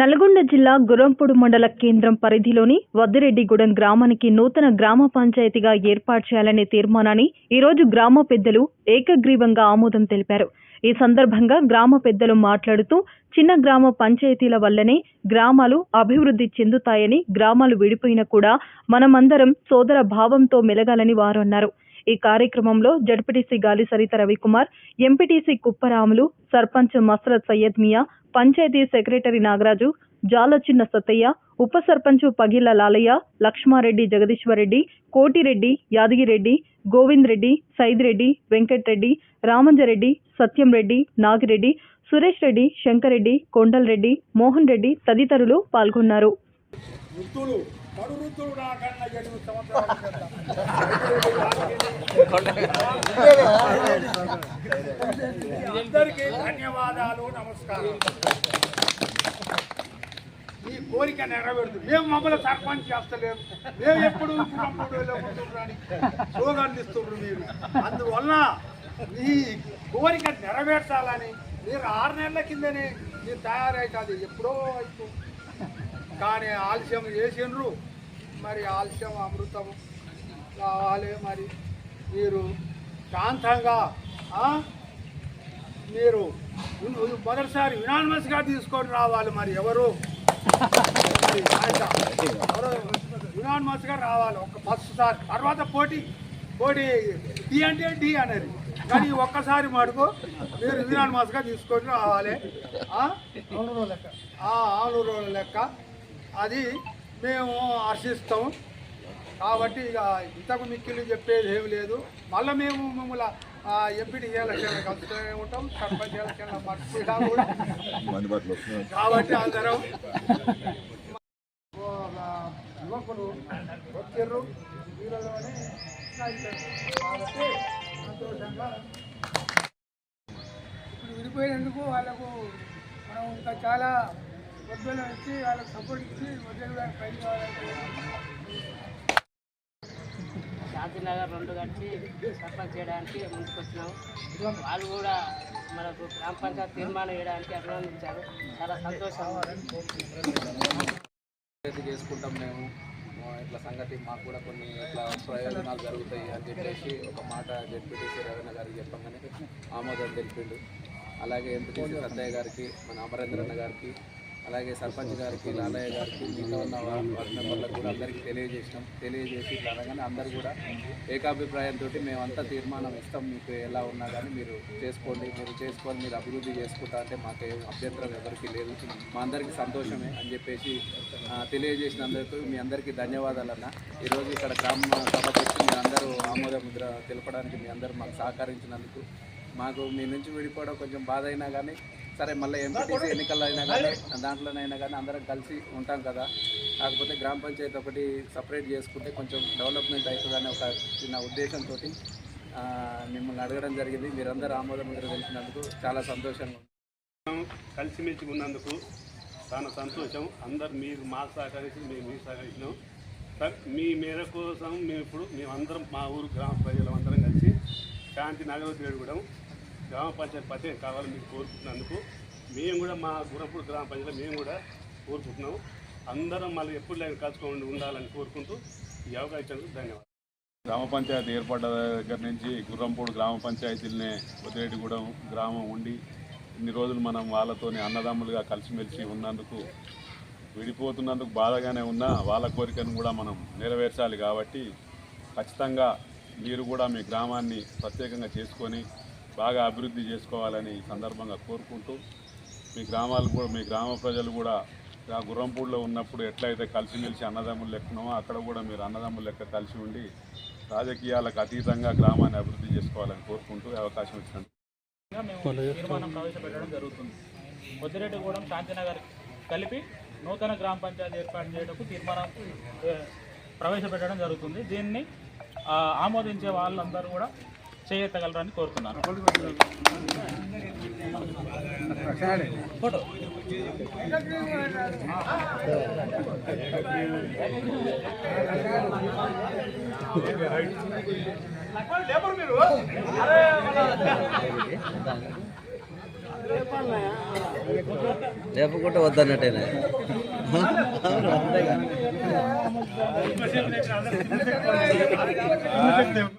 నల్గొండ జిల్లా గుర్రంపూడి మండల కేంద్రం పరిధిలోని వద్దిరెడ్డిగూడెం గ్రామానికి నూతన గ్రామ పంచాయతీగా ఏర్పాటు చేయాలనే తీర్మానాన్ని ఈరోజు గ్రామ పెద్దలు ఏకగ్రీవంగా ఆమోదం తెలిపారు. ఈ సందర్భంగా గ్రామ పెద్దలు మాట్లాడుతూ చిన్న గ్రామ పంచాయతీల వల్లనే గ్రామాలు అభివృద్ధి చెందుతాయని గ్రామాలు విడిపోయినా కూడా మనమందరం సోదర భావంతో మెలగాలని వారు అన్నారు. ఈ కార్యక్రమంలో ZPTC Gali Saritha Ravikumar MPTC Kupparamulu sarpanch Masarath Syed Miya panchayat secretary Nagaraju Jalachinna Sattaiah ఉప సర్పంచ్ పగిల లాలయ్య లక్ష్మారెడ్డి జగదీశ్వరరెడ్డి కోటిరెడ్డి యాదగిరెడ్డి గోవింద్ రెడ్డి సైదిరెడ్డి వెంకటరెడ్డి రామంజరెడ్డి సత్యం రెడ్డి నాగిరెడ్డి సురేష్ రెడ్డి శంకరెడ్డి కొండల్రెడ్డి మోహన్ రెడ్డి తదితరులు పాల్గొన్నారు. వృద్ధులు నాకన్నా ఎనిమిది సంవత్సరాలు అందరికీ ధన్యవాదాలు నమస్కారం. ఈ కోరిక నెరవేరుతుంది మేము మమ్మల్ని సర్పంచ్ చేస్తలేదు మేము ఎప్పుడు గుర్రంపూడిలో ఉంటున్నారని మీరు. అందువల్ల మీ కోరిక నెరవేర్చాలని మీరు ఆరు నెలల కిందనే మీరు తయారైతుంది ఎప్పుడో అయిపో కానీ ఆలస్యం చేసిండ్రు. మరి ఆలస్యం అమృతం కావాలి మరి. మీరు శాంతంగా? మీరు మొదటిసారి యునానిమస్గా తీసుకొని రావాలి మరి ఎవరు? యునానిమస్గా రావాలి. ఒక ఫస్ట్ సారి. తర్వాత పోటీ పోటీ డి అంటే డి అనేది. కానీ ఒక్కసారి మటుకు మీరు యునానిమస్గా తీసుకొని రావాలి. ఆ? ఆ, ఆరు రోజుల లెక్క. అది మేము హర్షిస్తాం కాబట్టి ఇక ఇంతకు మిక్కిలి చెప్పేది ఏమి లేదు. మళ్ళీ మేము మిమ్మల్ని ఎంపీటీ ఎలక్షన్ కలుస్తూనే ఉంటాం. సర్పంచ్ ఎలక్షన్ మర్చిపోయినా కూడా. కాబట్టి అందరం యువకులు వచ్చారు. వీళ్ళలోనే కాబట్టి సంతోషంగా ఇప్పుడు విడిపోయినందుకు వాళ్ళకు మనం ఇంకా చాలా వద్దలు ఇచ్చి వాళ్ళకి సపోర్ట్ ఇచ్చి పైకి శాంతినగర్ రెండు కట్టి సర్పంచ్ చేయడానికి ముందుకు వచ్చినాం వాళ్ళు కూడా మనకు గ్రామ పంచాయతీ తీర్మానం చేయడానికి అభినందించారు. చాలా సంతోషం. చేసుకుంటాం మేము. ఇట్లా సంగతి మాకు కూడా కొన్ని ఇట్లా ప్రయోజనాలు జరుగుతాయి అని చెప్పేసి ఒక మాట జడ్పీటీసీ రవీణ గారికి చెప్పగానే ఆమోదం తెలిపిండు. అలాగే ఎంపీటీసీ సద్దయ్య గారికి మన అమరేంద్రన్న గారికి అలాగే సర్పంచ్ గారికి లాలయ్య గారికి మిగతా ఉన్న వార్డు మెంబర్లకు కూడా అందరికీ తెలియజేసినాం. తెలియజేసి అనగానే అందరూ కూడా ఏకాభిప్రాయంతో మేమంతా తీర్మానం ఇస్తాం. మీకు ఎలా ఉన్నా కానీ మీరు చేసుకోండి. మీరు చేసుకొని మీరు అభివృద్ధి చేసుకుంటా అంటే మాకు అభ్యంతరం ఎవరికి లేదు. మా అందరికీ సంతోషమే అని చెప్పేసి ఆ, తెలియజేసినందుకు మీ అందరికీ ధన్యవాదాలు అన్న ఈరోజు ఇక్కడ గ్రామ సభ వచ్చి మీ అందరూ ఆమోద ముద్ర తెలపడానికి మీ అందరూ మాకు సహకరించినందుకు మాకు మీ నుంచి విడిపోవడం కొంచెం బాధ అయినా కానీ సరే మళ్ళీ ఎంపీటీసీ ఎన్నికల్లో అయినా కానీ దాంట్లోనైనా కానీ అందరం కలిసి ఉంటాం కదా. కాకపోతే గ్రామ పంచాయతీ ఒకటి సపరేట్ చేసుకుంటే కొంచెం డెవలప్మెంట్ అవుతుందనే ఒక చిన్న ఉద్దేశంతో మిమ్మల్ని అడగడం జరిగింది. మీరందరూ ఆమోద ముద్ర తెలిసినందుకు చాలా సంతోషంగా ఉంది. కలిసిమెలిసి ఉన్నందుకు చాలా సంతోషం. అందరు మీరు మాకు సహకరించి మేము మీకు సహకరించినాం. సార్ మీ మేర కోసం మేము ఇప్పుడు మేమందరం మా ఊరు గ్రామ ప్రజలందరం కలిసి శాంతి నగరవతి వేడుకోవడం గ్రామ పంచాయతీ పదే కావాలని మీకు కోరుకుంటున్నందుకు మేము కూడా మా గురపూర్ గ్రామ పంచాయతీలో మేము కూడా కోరుకుంటున్నాము. అందరం మళ్ళీ ఎప్పుడు లేని కలుసుకోండి ఉండాలని కోరుకుంటూ ఈ అవకాశం ధన్యవాదాలు. గ్రామ పంచాయతీ ఏర్పడ్డ దగ్గర నుంచి గుర్రంపూడి గ్రామ పంచాయతీలనే వదిలేటిగూడెం గ్రామం ఉండి ఇన్ని రోజులు మనం వాళ్ళతోని అన్నదమ్ములుగా కలిసిమెలిసి ఉన్నందుకు విడిపోతున్నందుకు బాధగానే ఉన్నా వాళ్ళ కోరికను కూడా మనం నెరవేర్చాలి కాబట్టి ఖచ్చితంగా మీరు కూడా మీ గ్రామాన్ని ప్రత్యేకంగా చేసుకొని బాగా అభివృద్ధి చేసుకోవాలని ఈ సందర్భంగా కోరుకుంటూ మీ గ్రామాలు కూడా మీ గ్రామ ప్రజలు కూడా ఆ గుర్రంపూడిలో ఉన్నప్పుడు ఎట్లయితే కలిసిమెలిసి అన్నదమ్ములు లెక్కనో అక్కడ కూడా మీరు అన్నదమ్ములు లెక్క కలిసి ఉండి రాజకీయాలకు అతీతంగా గ్రామాన్ని అభివృద్ధి చేసుకోవాలని కోరుకుంటూ ఈ అవకాశం ఇచ్చినందుకు. మేము తీర్మానం ప్రవేశపెట్టడం జరుగుతుంది. శాంతినగర్ కలిపి నూతన గ్రామ పంచాయతీ ఏర్పాటు చేయడానికి తీర్మానం ప్రవేశపెట్టడం జరుగుతుంది. దీన్ని ఆ, ఆమోదించే వాళ్ళందరూ కూడా చేయెత్తగలరని కోరుతున్నాను. ఫోటో లేబర్ మీరు అరే లేపుకుంటే వద్దన్నట్టేనా అంతేగా.